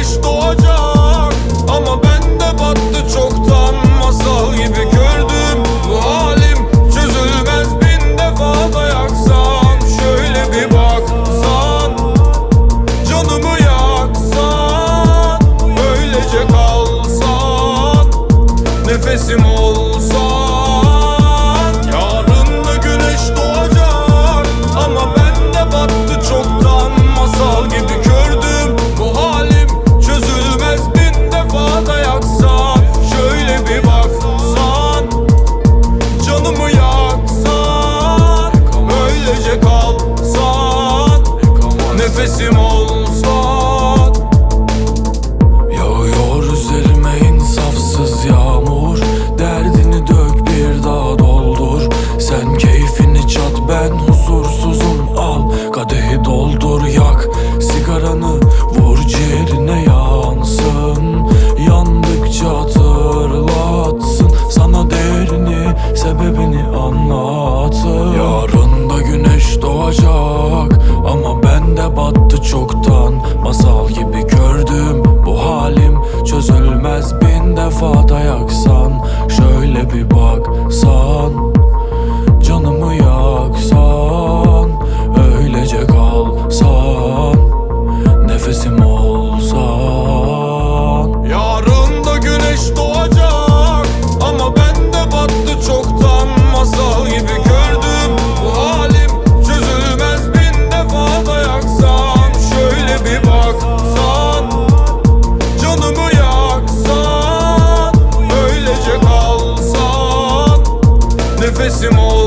güneş doğacak. Ama ben de battı çoktan masal gibi gördüm. Bu halim çözülmez bin defa dayaksam. Şöyle bir baksan Canımı yaksan. Böylece kalsan Nefesim ol. ben huzursuzum. nesse mundo